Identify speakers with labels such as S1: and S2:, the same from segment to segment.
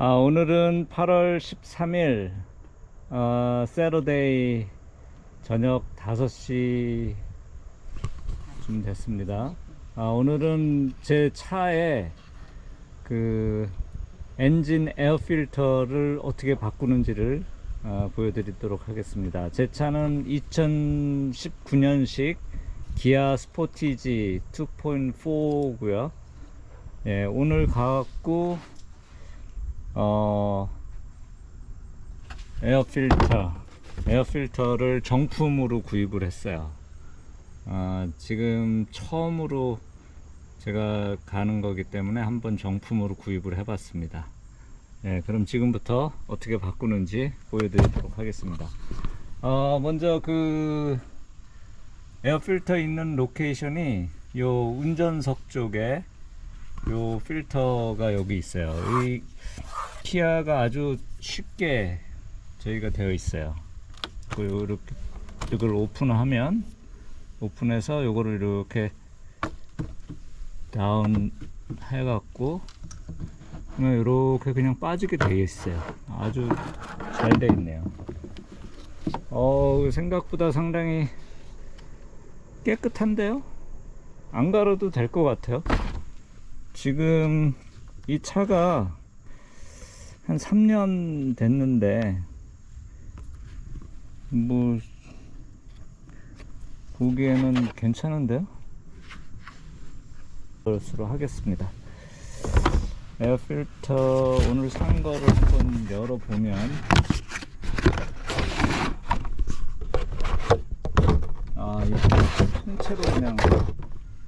S1: 아, 오늘은 8월 13일, 어, 세러데이 저녁 5시 좀 됐습니다. 아, 오늘은 제 차에 그 엔진 에어 필터를 어떻게 바꾸는지를 어, 보여드리도록 하겠습니다. 제 차는 2019년식 기아 스포티지 2.4고요. 예, 오늘 가갖고 어 에어 필터 에어 필터를 정품으로 구입을 했어요. 아, 지금 처음으로 제가 가는 거기 때문에 한번 정품으로 구입을 해 봤습니다. 예, 그럼 지금부터 어떻게 바꾸는지 보여드리도록 하겠습니다. 어, 먼저 그 에어 필터 있는 로케이션이 요 운전석 쪽에 요 필터가 여기 있어요. 이 키아가 아주 쉽게 저희가 되어 있어요. 그 이렇게 이걸 오픈하면 오픈해서 요거를 이렇게 다운 해갖고 그러면 이렇게 그냥 빠지게 되어 있어요. 아주 잘 되어 있네요. 어 생각보다 상당히 깨끗한데요? 안 갈아도 될 것 같아요. 지금 이 차가 한 3년 됐는데 뭐 보기에는 괜찮은데요? 것으로 하겠습니다. 에어 필터 오늘 산 거를 한번 열어보면 아 이렇게 통째로 그냥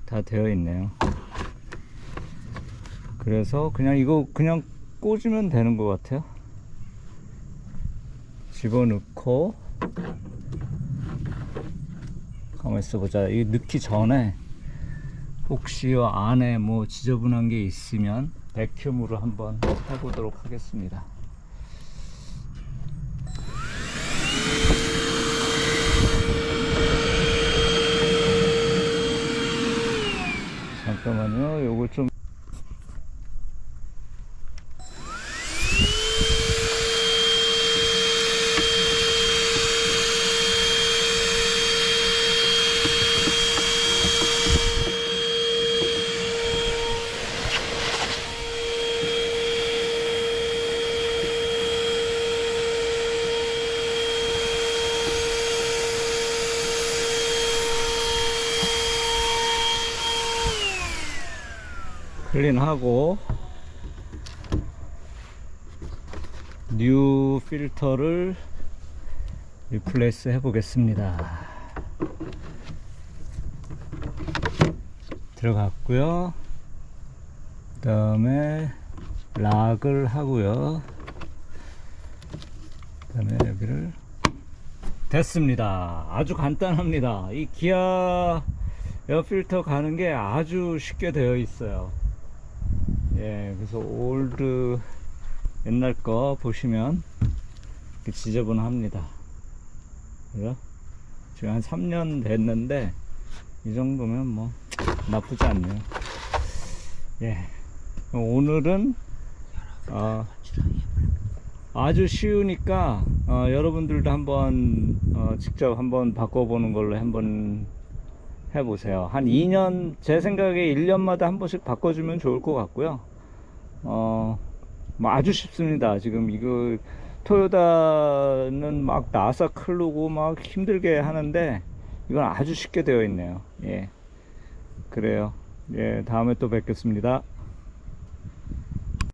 S1: 다 되어 있네요. 그래서 그냥 이거 그냥 꽂으면 되는 것 같아요. 집어넣고 가만 있어 보자. 이 넣기 전에 혹시 요 안에 뭐 지저분한 게 있으면 백큐으로 한번 해보도록 하겠습니다. 잠깐만요. 요걸 좀 클린하고 뉴 필터를 리플레이스 해 보겠습니다. 들어갔고요. 그 다음에 락을 하고요. 그 다음에 여기를 됐습니다. 아주 간단합니다. 이 기아 에어 필터 가는 게 아주 쉽게 되어 있어요 예, 그래서 올드 옛날 거 보시면 지저분합니다. 그죠? 지금 한 3년 됐는데 이 정도면 뭐 나쁘지 않네요. 예, 오늘은 어, 아주 쉬우니까 어, 여러분들도 한번 어, 직접 한번 바꿔보는 걸로 한번 해보세요. 한 2년, 제 생각에 1년마다 한 번씩 바꿔주면 좋을 것 같고요. 어, 뭐 아주 쉽습니다. 지금 이거, 토요다는 막 나사 클르고 막 힘들게 하는데, 이건 아주 쉽게 되어 있네요. 예. 그래요. 예, 다음에 또 뵙겠습니다.